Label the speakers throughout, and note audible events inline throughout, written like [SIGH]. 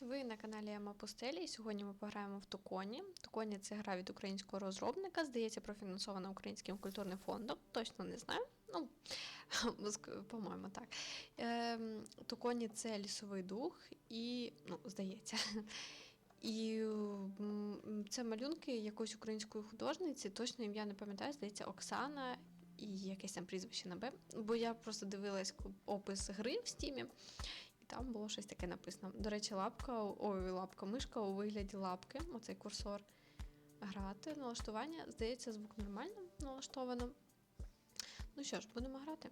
Speaker 1: Ви на каналі Ема Пустелі. І сьогодні ми пограємо в Туконі. Туконі це гра від українського розробника. Здається, профінансована Українським культурним фондом. Точно не знаю. Ну, [LAUGHS] по-моєму, так. Ем, Туконі це лісовий дух, і, ну, здається. [LAUGHS] І це малюнки якоїсь української художниці, точно ім'я не пам'ятаю, здається, Оксана і якесь там прізвище на Б. Бо я просто дивилась опис гри в стімі, там було щось таке написано. До речі, лапка, ой, лапка, мишка у вигляді лапки, оцей курсор. Грати, налаштування. Здається, звук нормально налаштовано. Ну що ж, будемо грати.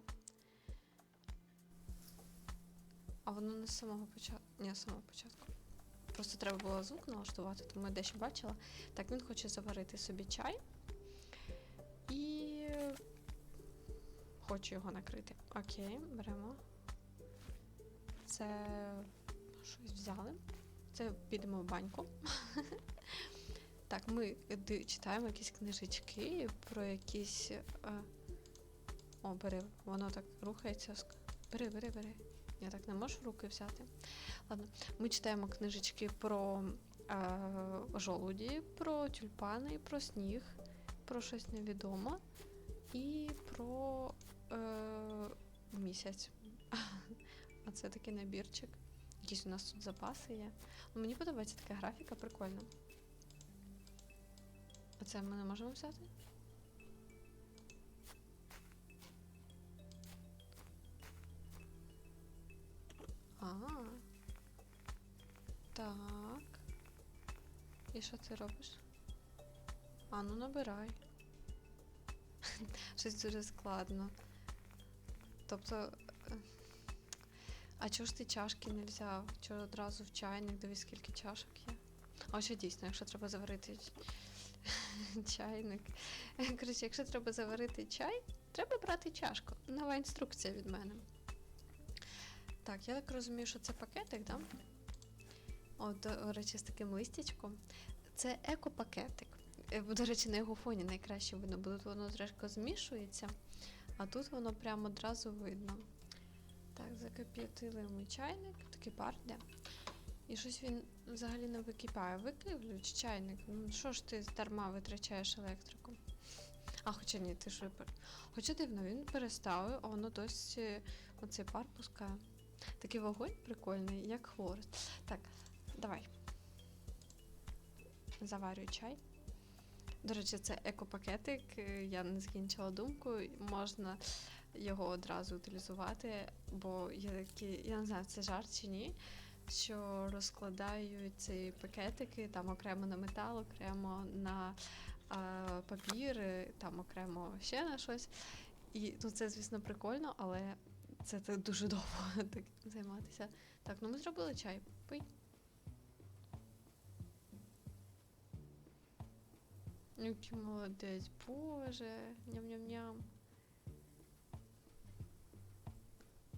Speaker 1: А воно не з самого початку. Ні, з самого початку. Просто треба було звук налаштувати, тому я дещо бачила. Так, він хоче заварити собі чай і хочу його накрити. Окей, беремо. Це щось взяли. Це підемо в баньку. [LAUGHS] Так, ми читаємо якісь книжечки про якісь. Е... О, бери, воно так рухається. Бери, бери, бери. Я так не можу руки взяти. Ладно, ми читаємо книжечки про е, жолуді, про тюльпани, про сніг, про щось невідоме і про е, місяць. А це такий набірчик. Якісь у нас тут запаси є. Ну, мені подобається така графіка, прикольно. А це ми не можемо взяти? А. Так. І що ти робиш? А, ну набирай. [LAUGHS] Щось дуже складно. Тобто. А чого ж ти чашки не взяв? Чого одразу в чайник, дивись, скільки чашок є. А ще дійсно, якщо треба заварити [LAUGHS] чайник. Коротше, якщо треба заварити чай, треба брати чашку. Нова інструкція від мене. Так, я так розумію, що це пакетик? Да? О, до речі, з таким листячком. Це екопакетик. Е, До речі, на його фоні найкраще видно, бо тут воно трошки змішується, а тут воно прямо одразу видно. Так, закип'ятили ми чайник, такий пар йде. І щось він взагалі не википає. Викивлюч чайник. Ну що ж ти дарма витрачаєш електрику? А, хоча ні, ти ж випер. Хоча дивно, він переставив, а воно досі оцей пар пускає. Такий вогонь прикольний, як хворост. Так, давай. Заварюю чай. До речі, це екопакетик. е, Я не закінчила думку. Можна його одразу утилізувати, бо є такі, я не знаю, це жарт чи ні. Що розкладають ці пакетики там окремо на метал, окремо на а, папір, там окремо ще на щось. І ну, це, звісно, прикольно, але це, це дуже довго [LAUGHS] так займатися. Так, ну ми зробили чай. Пий. Який молодець, боже, ням-ням-ням.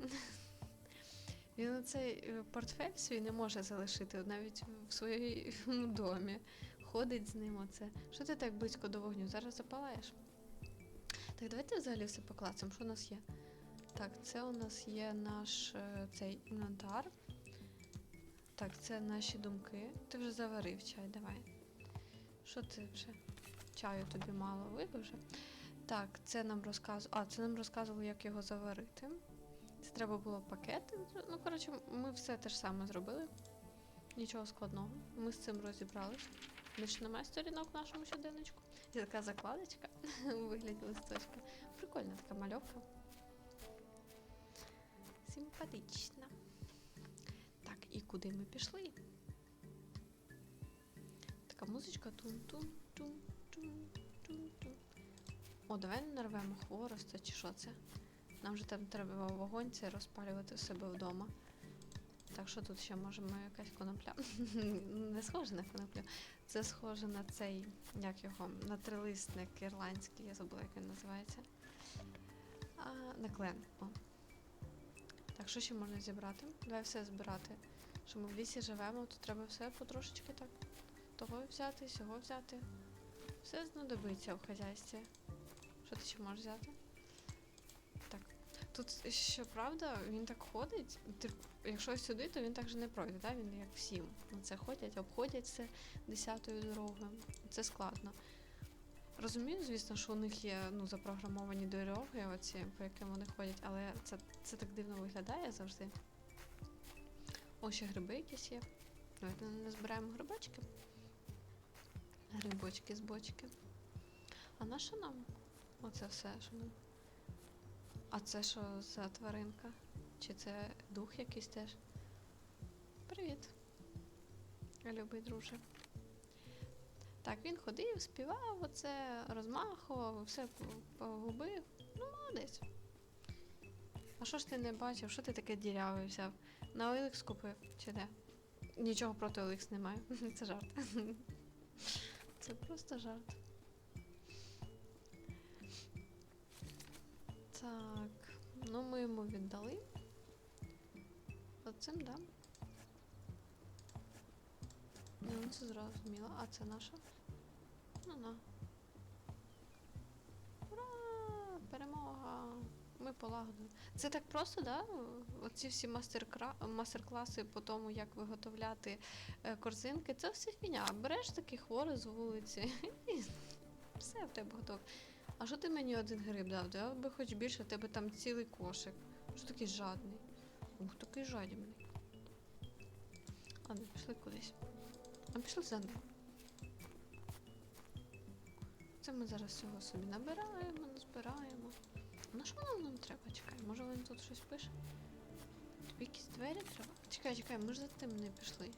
Speaker 1: [LAUGHS] Він цей е, портфель свій не може залишити навіть в своєму [LAUGHS] домі. Ходить з ним оце. Що ти так близько до вогню? Зараз запалаєш? Так, давайте взагалі все поклацемо. Що у нас є? Так, це у нас є наш е, цей інвентар. Так, це наші думки. Ти вже заварив чай, давай. Що ти вже? Чаю тобі мало випив вже. Так, це нам розказувало. А, це нам розказувало, як його заварити. Треба було пакети. Ну, коротше, ми все те ж саме зробили. Нічого складного. Ми з цим розібрались. Більше немає сторінок в нашому щоденничку. Є така закладочка [LAUGHS] у вигляді листочка. Прикольна така мальовка. Симпатична. Так, і куди ми пішли? Така музичка тун-тун-тун-тун-тун-тун. О, давай нарвемо хвороста чи що це? Нам же там треба вогонь цей розпалювати в себе вдома. Так що тут ще можемо якась конопля. [LAUGHS] Не схоже на коноплю. Це схоже на цей, як його, на трилисник ірландський, я забула, як він називається. А, на клен. О. Так, що ще можна зібрати? Давай все збирати. Що ми в лісі живемо, то треба все потрошечки так. Того взяти, сього взяти. Все знадобиться в хазяйстві. Що ти ще можеш взяти? Тут, щоправда, він так ходить. Якщо сюди, то він так же не пройде, да? він як всім. На це ходять, обходять все десятою дорогою. Це складно. Розумію, звісно, що у них є ну, запрограмовані дороги, оці, по яким вони ходять, але це, це так дивно виглядає завжди. О, ще гриби якісь є. Давайте не збираємо грибочки. Грибочки з бочки. А на що нам? Оце все, що нам? А це що за тваринка? Чи це дух якийсь теж? Привіт. Любий друже. Так, він ходив, співав, оце розмахував, все по- погубив. Ну, молодець. А що ж ти не бачив? Що ти таке діряве взяв? На OLX купив, чи де? Нічого проти OLX немає. [LAUGHS] Це жарт. [LAUGHS] Це просто жарт. Так, ну ми йому віддали. Оцим, да? Ну, це зрозуміло. А це наша? Ну на. Ура! Перемога! Ми полагодили. Це так просто, да? Оці всі мастер-класи по тому, як виготовляти е, корзинки, це все фіня. Береш такий хворий з вулиці [LAUGHS] і все в тебе готово. А що ти мені один гриб дав? Дав би хоч більше, в тебе там цілий кошик. Що такий жадний? Ух, такий жадібний. Ладно, пішли кудись. А пішли за ним. Це ми зараз всього собі набираємо, назбираємо. На що нам нам треба? Чекай, може він тут щось пише? Тобі якісь двері треба? Чекай, чекай, ми ж за тим не пішли.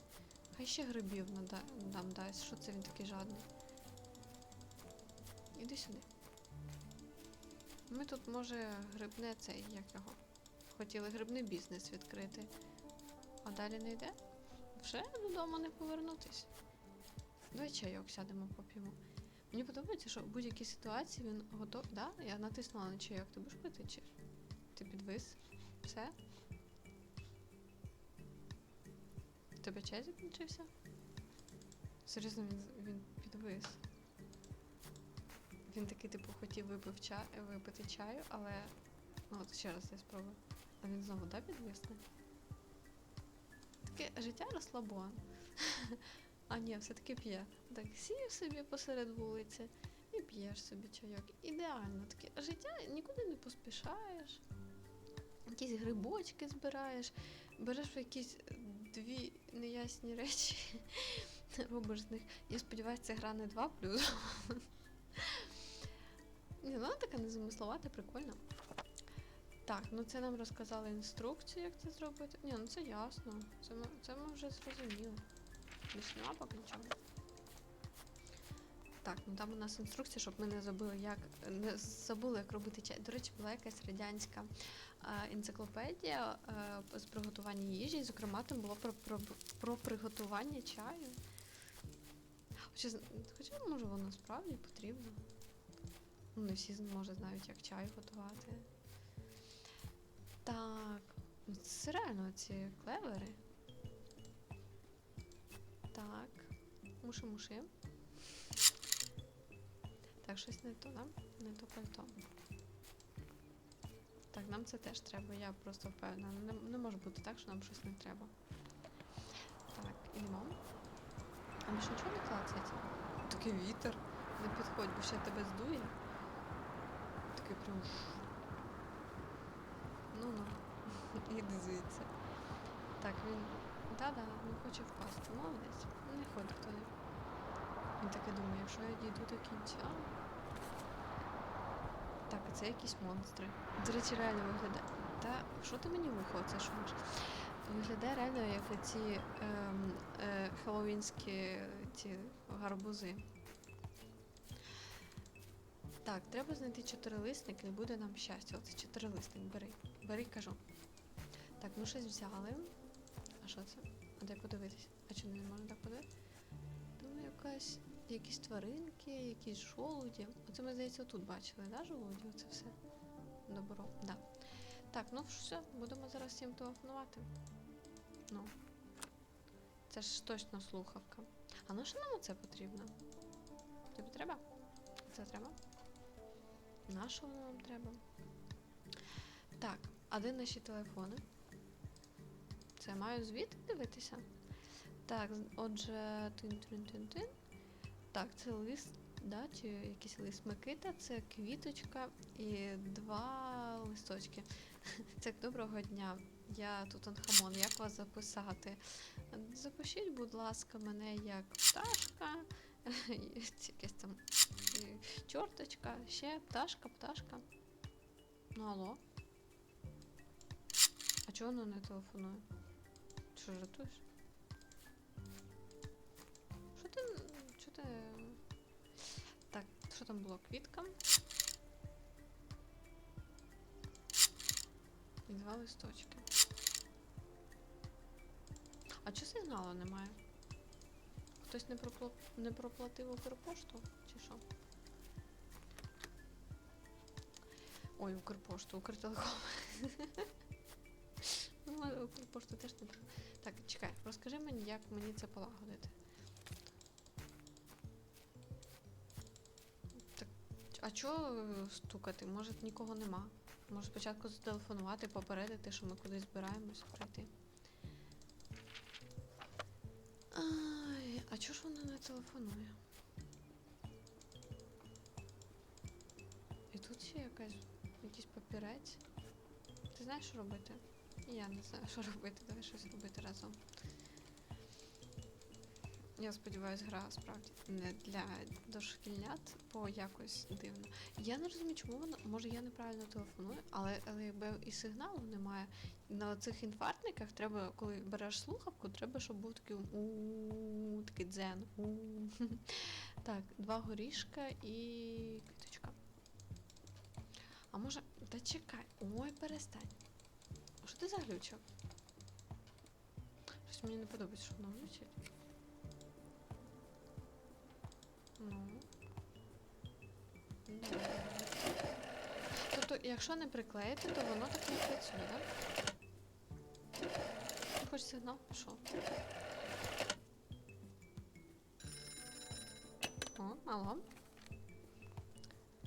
Speaker 1: Хай ще грибів нам дасть. Що це він такий жадний? Іди сюди. Ми тут, може, грибне цей, як його. Хотіли грибний бізнес відкрити. А далі не йде? Вже додому не повернутись. Давай чайок сядемо поп'ємо. Мені подобається, що в будь-якій ситуації він готов. Да? Я натиснула на чайок. Ти будеш пити чи? Ти підвис? Все? У тебе чай закінчився? Серйозно, він, він підвис. Він такий, типу, хотів випив чай, випити чаю, але. Ну от ще раз я спробую. А він знову, да, підвисне? Таке життя розслабон. [LAUGHS] А ні, все-таки п'є. Так сів собі посеред вулиці і п'єш собі чайок. Ідеально таке життя нікуди не поспішаєш. Якісь грибочки збираєш, береш якісь дві неясні речі, [LAUGHS] робиш з них. Я сподіваюся, це гра не 2 плюс. [LAUGHS] Ні, вона така незамисловата, прикольно. Так, ну це нам розказали інструкцію, як це зробити. Ні, ну це ясно. Це ми, це ми вже зрозуміли. Більше нема. Так, ну там у нас інструкція, щоб ми не забули, як не забули, як робити чай. До речі, була якась радянська енциклопедія з приготування їжі, зокрема, там було про, про, про приготування чаю. Хоча, хоча, може, воно справді потрібно. Ну, не всі може знають, як чай готувати. Так, ну це реально ці клевери. Так. Муши муши. Так, щось не то, да? Не то пальто. Так, нам це теж треба, я просто впевнена. Не, не може бути так, що нам щось не треба. Так, ідемо. А більше нічого не клацається? Такий вітер. Не підходь, бо ще тебе здує. Такий прям. Ну-ну. Іди звідси. Так, він. Да-да, він хоче впасти. Молодець. Не ходить туди. Він таки думає, якщо я дійду до кінця. Так, а це якісь монстри. До речі, реально виглядає. Та що ти мені вухо? Виглядає реально як ці ем, е, хеллоуінські ці гарбузи. Так, треба знайти чотирилисник і буде нам щастя. Оце чотирилисник, бери. Бери, кажу. Так, ну щось взяли. А що це? А де подивитись? А чи не можна так подивитися? Думаю, якась, якісь тваринки, якісь жолуді. Оце ми, здається, тут бачили, да, жолуді? Оце все. Добро, да. Так, ну все, будемо зараз всім телефонувати. Ну. Це ж точно слухавка. А на що нам це потрібно? Тобі треба? Це треба? На що воно нам треба? Так, а де наші телефони? Це маю звідти дивитися? Так, отже, тин-тин-тин-тин. Так, це лист, да, чи якийсь лист Микита, це квіточка і два листочки. [LAUGHS] Це доброго дня. Я Тутанхамон, як вас записати? Запишіть, будь ласка, мене як пташка, [LAUGHS] якась там чорточка, ще пташка, пташка. Ну алло. А чого воно не телефонує? Що жартуєш? Що ти. Що ти. Так, що там було? Квітка. І два листочки. А чого сигналу немає? Хтось не, пропла... не проплатив Укрпошту? Чи що? Ой, Укрпошту, Укртелеком. Ну, Укрпошту теж не треба. Так, чекай, розкажи мені, як мені це полагодити. Так, а чого стукати? Може нікого нема? Може спочатку зателефонувати, попередити, що ми кудись збираємося прийти. Ай, а чого ж вона не телефонує? І тут ще якась, якийсь папірець. Ти знаєш, що робити? І Я не знаю, що робити. Давай щось робити разом. Я сподіваюся, гра справді не для дошкільнят, бо якось дивно. Я не розумію, чому вона. Може я неправильно телефоную, але, але якби і сигналу немає. На цих інфарктниках треба, коли береш слухавку, треба, щоб був такий у такий дзен. [LAUGHS] Так, два горішка і. А може. Та чекай. Ой, перестань. Що ти заглючив? Щось мені не подобається, що воно глючить. Ну. Добре. Тобто, якщо не приклеїти, то воно так не працює, так? Хочеш сигнал? Пішов. О, алло.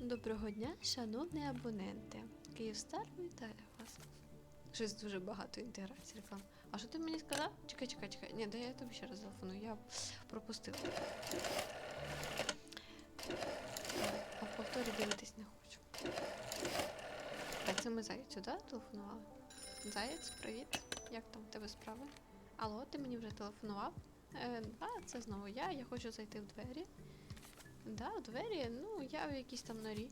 Speaker 1: Доброго дня, шановні абоненти. Київстар вітає вас. Щось дуже багато інтеграцій реклам. А що ти мені сказав? Чекай, чекай, чекай. Ні, да я тобі ще раз телефоную, я пропустила. А повторі дивитись не хочу. Так, це ми зайцю, да, телефонували? Заєць, привіт. Як там в тебе справи? Алло, ти мені вже телефонував? Е, да, це знову я. Я хочу зайти в двері. Да, двері, ну, я в якійсь там норі.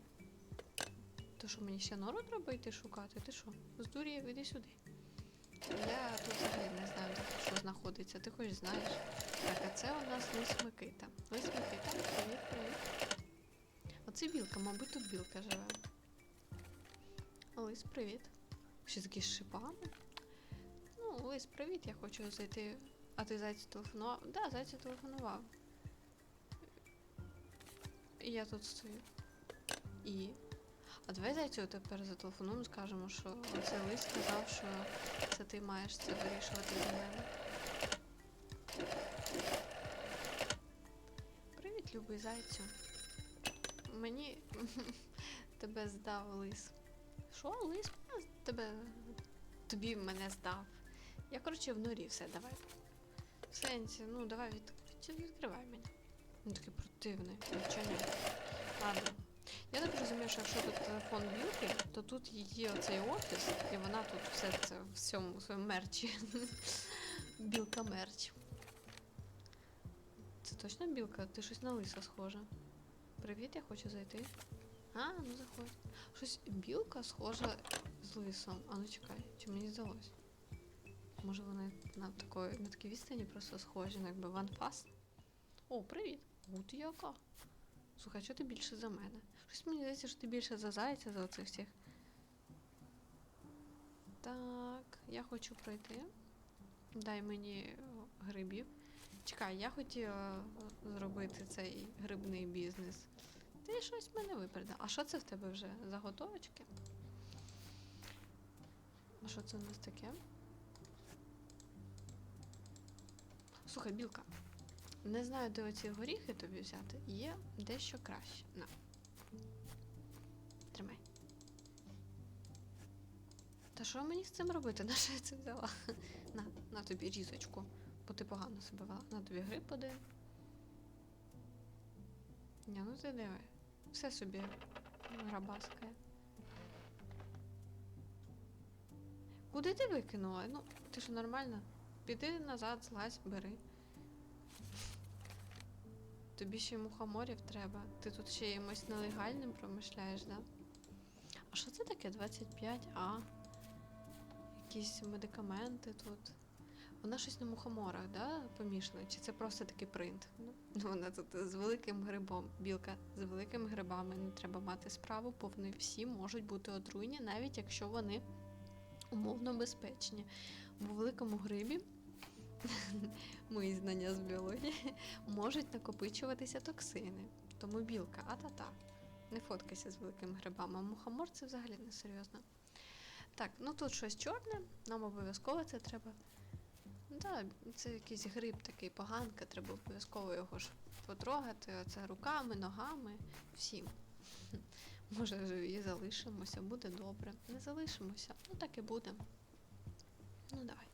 Speaker 1: То що мені ще нору треба йти шукати? Ти що? Здурів, іди сюди. Я тут взагалі не знаю, де що знаходиться. Ти хоч знаєш. Так, а це у нас лис Микита. Лис Микита, привіт, привіт. Оце білка, мабуть, тут білка живе. Лис, привіт. Ще такі з шипами. Ну, Лис, привіт, я хочу зайти. А ти зайцю телефонував? Да, зайцю телефонував. І я тут стою. І. А давай зайцю тепер зателефонуємо, скажемо, що цей лист сказав, що це ти маєш це вирішувати за мене. Привіт, любий зайцю. Мені [LAUGHS] тебе здав лис. Що, лис мене тебе тобі мене здав. Я, коротше, в норі все, давай. В сенсі, ну давай від... від- відкривай мені. Він такий противний, нічого не. Ладно. Я так розумію, що якщо тут телефон білки, то тут її оцей офіс, і вона тут все це в всьому своєму мерчі. [LAUGHS] Білка мерч. Це точно білка? Ти щось на лиса схожа. Привіт, я хочу зайти. А, ну заходь. Щось білка схожа з лисом. А ну чекай, чи мені здалось? Може вони на такої, на такій відстані просто схожі, ну якби ванфас? О, привіт! Гуд яка. Слухай, що ти більше за мене? Щось мені здається, що ти більше за зайця за оцих всіх. Так, я хочу пройти. Дай мені грибів. Чекай, я хотіла зробити цей грибний бізнес. Ти щось мене випередив. А що це в тебе вже? Заготовочки? А що це у нас таке? Слухай, білка. Не знаю, де оці горіхи тобі взяти. Є дещо краще. На. Тримай. Та що мені з цим робити? [LAUGHS] На що я це взяла? На, на тобі різочку, бо ти погано себе вела. На тобі гриб один. Ні, ну ти диви. Все собі грабаскає. Куди ти викинула? Ну, ти що нормально? Піди назад, злазь, бери. Тобі ще й мухоморів треба. Ти тут ще якимось нелегальним промишляєш, да? А що це таке 25А? Якісь медикаменти тут. Вона щось на мухоморах, да, помішана? Чи це просто такий принт? Ну, вона тут з великим грибом. Білка з великими грибами не треба мати справу, бо вони всі можуть бути отруйні, навіть якщо вони умовно безпечні. Бо в великому грибі [LAUGHS] мої знання з біології можуть накопичуватися токсини. Тому білка, а-та-та. Не фоткайся з великими грибами. А мухомор це взагалі не серйозно. Так, ну тут щось чорне, нам обов'язково це треба. Да, це якийсь гриб такий поганка, треба обов'язково його ж потрогати. Оце руками, ногами, всім. [LAUGHS] Може, і залишимося, буде добре. Не залишимося, ну так і буде. Ну давай.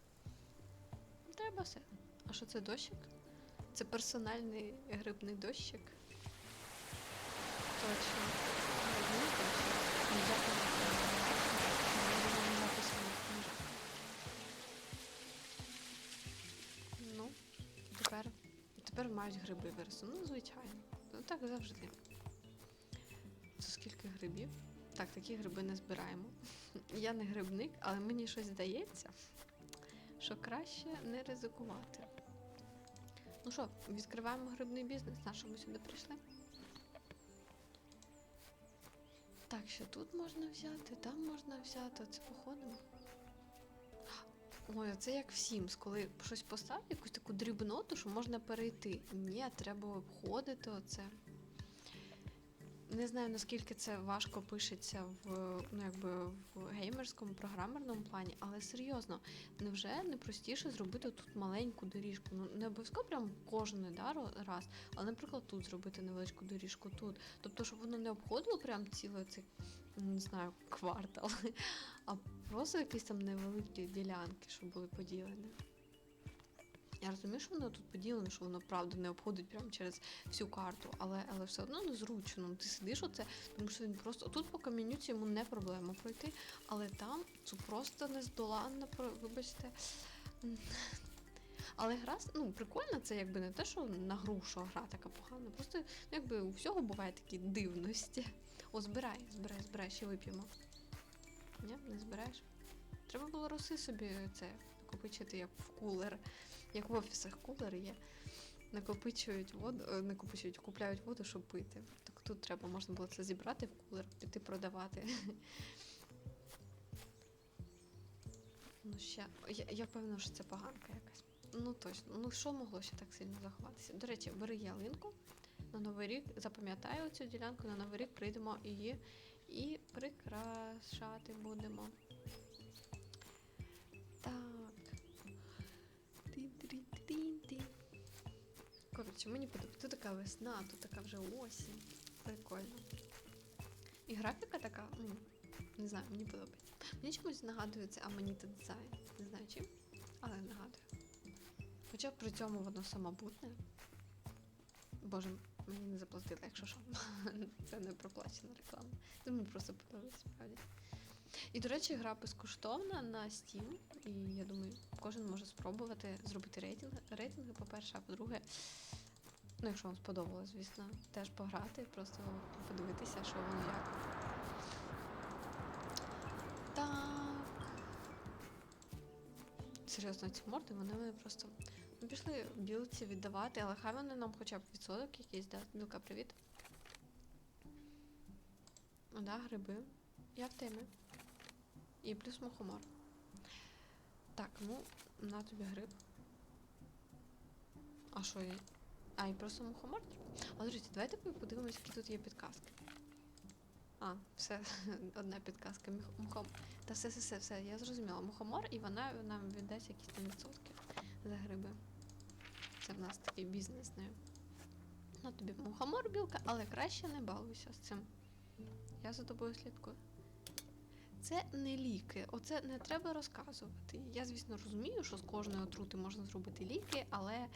Speaker 1: Треба все. А що це дощик? Це персональний грибний дощик. Точно. Грибний дощик. Ну, тепер. Тепер мають гриби вирости. Ну, звичайно. Ну так завжди. Це скільки грибів? Так, такі гриби не збираємо. [LAUGHS] Я не грибник, але мені щось здається, що краще не ризикувати. Ну що, відкриваємо грибний бізнес, на що ми сюди прийшли. Так, що тут можна взяти, там можна взяти, оце походимо. Ой, це як в Sims, коли щось поставив, якусь таку дрібноту, що можна перейти. Ні, треба обходити оце. Не знаю, наскільки це важко пишеться в, ну, якби в геймерському програмерному плані, але серйозно, невже не простіше зробити тут маленьку доріжку? Ну, не обов'язково прям кожен да, раз, але, наприклад, тут зробити невеличку доріжку тут. Тобто, щоб воно не обходило прям цілий цей, не знаю, квартал, [LAUGHS] а просто якісь там невеликі ділянки, щоб були поділені. Я розумію, що воно тут поділено, що воно правда не обходить прямо через всю карту, але, але все одно незручно. Ну, Ти сидиш оце, тому що він просто тут по камінюці йому не проблема пройти, але там це просто нездоланна, вибачте. Але гра ну, прикольна, це якби не те, що на гру, що гра така погана. Просто ну, якби у всього бувають такі дивності. О, збирай, збирай, збирай, ще вип'ємо. Ні, не збираєш? Треба було роси собі це накопичити як в кулер, як в офісах кулер є. Накопичують воду, е, накопичують, купляють воду, щоб пити. Так тут треба, можна було це зібрати в кулер, піти продавати. [LAUGHS] Ну ще, я, я певна, що це поганка якась. Ну точно, ну що могло ще так сильно заховатися? До речі, бери ялинку на Новий рік, запам'ятаю цю ділянку, на Новий рік прийдемо її і прикрашати будемо. Так. Коротше, мені подобається. Тут така весна, тут така вже осінь. Прикольно. І графіка така, ну, не знаю, мені подобається. Мені чомусь нагадує це Amanita Design. Не знаю чим, але нагадує. Хоча при цьому воно самобутне. Боже, мені не заплатили, якщо що. [LAUGHS] Це не проплачена реклама. Це мені просто подобається справді. І, до речі, гра безкоштовна на Steam, і я думаю, кожен може спробувати зробити рейтинг, рейтинги, по-перше, а по-друге, ну, якщо вам сподобалось, звісно, теж пограти, просто подивитися, що воно як. Так. Серйозно, ці морди, вони мене просто. Ми пішли білці віддавати, але хай вони нам хоча б відсоток якийсь дасть. Білка, привіт. О, да, гриби. Я в темі. І плюс мухомор. Так, ну, на тобі гриб. А що є? А, і просто мухомор? А, друзі, давайте подивимось, які тут є підказки. А, все, [LAUGHS] одна підказка. Мухом... Та все, все, все, все, я зрозуміла. Мухомор, і вона нам віддасть якісь там відсотки за гриби. Це в нас такий бізнес не. На тобі мухомор, білка, але краще не балуйся з цим. Я за тобою слідкую. Це не ліки, оце не треба розказувати. Я, звісно, розумію, що з кожної отрути можна зробити ліки, але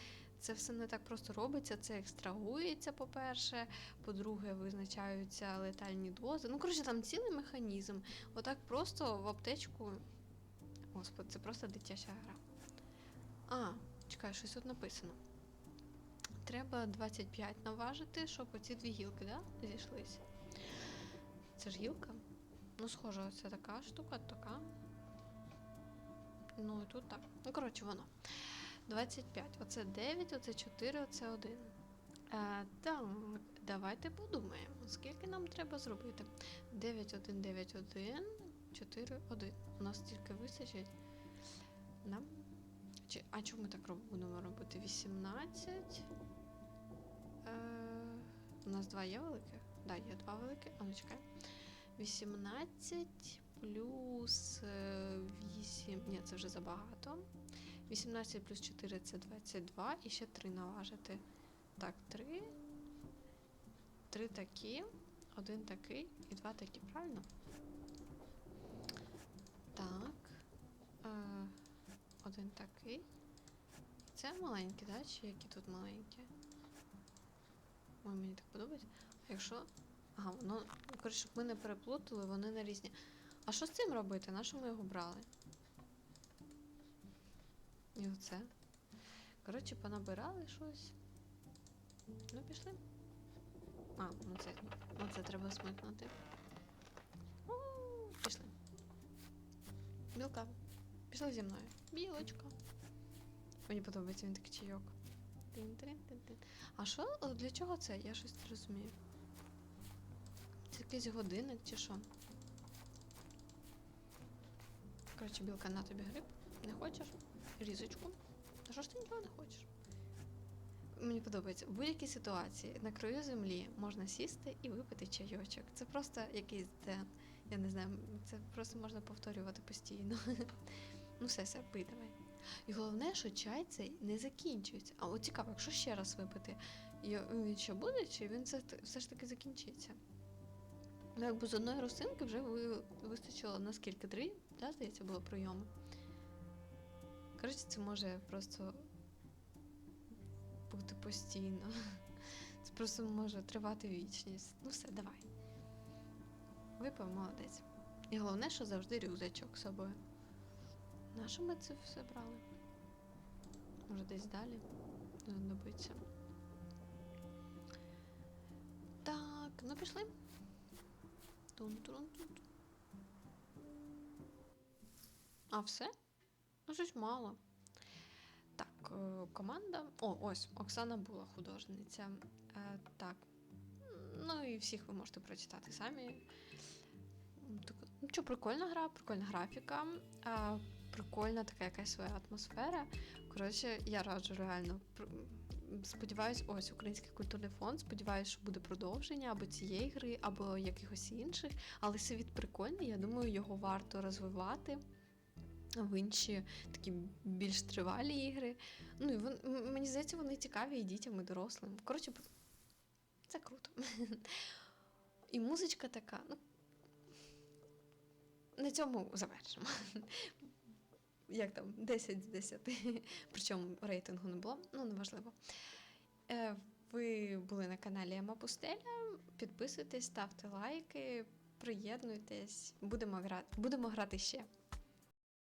Speaker 1: це все не так просто робиться. Це екстрагується, по-перше, по-друге, визначаються летальні дози. Ну, коротше, там цілий механізм. Отак просто в аптечку. Господи, це просто дитяча гра. А, чекай, щось тут написано. Треба 25 наважити, щоб оці дві гілки, да, зійшлися. Це ж гілка? Ну, схоже, це така штука, така. Ну і тут так. Ну, коротше, воно. 25. Оце 9, оце 4, оце 1. Е, так, давайте подумаємо, скільки нам треба зробити. 9, 1, 9, 1, 4, 1. У нас тільки вистачить. Да? Чи, а чому ми так будемо робити? 18. Е, у нас два є великих? Так, да, є два великих. А ну чекай. 18 плюс е, 8. Ні, це вже забагато. 18 плюс 4 це 22. І ще 3 наважити. Так, 3. 3 такі, один такий і два такі, правильно? Так. Е, один такий. Це маленькі, да? Чи які тут маленькі? Ой, мені так подобається. А якщо. Ага, воно. Коротше, щоб ми не переплутали, вони на різні. А що з цим робити? На що ми його брали? І оце. Коротше, понабирали щось. Ну, пішли. А, ну це, ну це треба смикнути. У, Пішли. Білка. Пішли зі мною. Білочка. Мені подобається він такий чайок. Тин-тин-тин-тин. А що? Для чого це? Я щось не розумію. Це якийсь годинник чи що? Коротше, білка, на тобі гриб. Не хочеш? Різочку. А що ж ти нічого не хочеш? Мені подобається. В будь-якій ситуації на краю землі можна сісти і випити чайочок. Це просто якийсь ден. Я не знаю, це просто можна повторювати постійно. [LAUGHS] ну все, все, пий давай. І головне, що чай цей не закінчується. А от цікаво, якщо ще раз випити, він ще буде, чи він все, все ж таки закінчиться? Ну, якби з одної росинки вже вистачило на скільки? Три, да, здається, було прийоми. Коротше, це може просто бути постійно. Це просто може тривати вічність. Ну все, давай. Випав, молодець. І головне, що завжди рюкзачок з собою. На що ми це все брали? Може десь далі знадобиться. Так, ну пішли. Тун-тун-тун. А все? Ну, щось мало. Так, е, команда. О, ось, Оксана була художниця. Е, так. Ну і всіх ви можете прочитати самі. Ну що, прикольна гра, прикольна графіка, е, прикольна така якась своя атмосфера. Коротше, я раджу реально. Сподіваюсь, ось Український культурний фонд. Сподіваюсь, що буде продовження або цієї гри, або якихось інших. Але світ прикольний. Я думаю, його варто розвивати в інші такі більш тривалі ігри. Ну і вон, мені здається, вони цікаві і дітям, і дорослим. Коротше, це круто. [LAUGHS] І музичка така. Ну, на цьому завершимо. [LAUGHS] Як там, 10 з 10. [LAUGHS] Причому рейтингу не було, ну неважливо. Е, ви були на каналі Ема Пустеля. Підписуйтесь, ставте лайки, приєднуйтесь, будемо грати, будемо грати ще.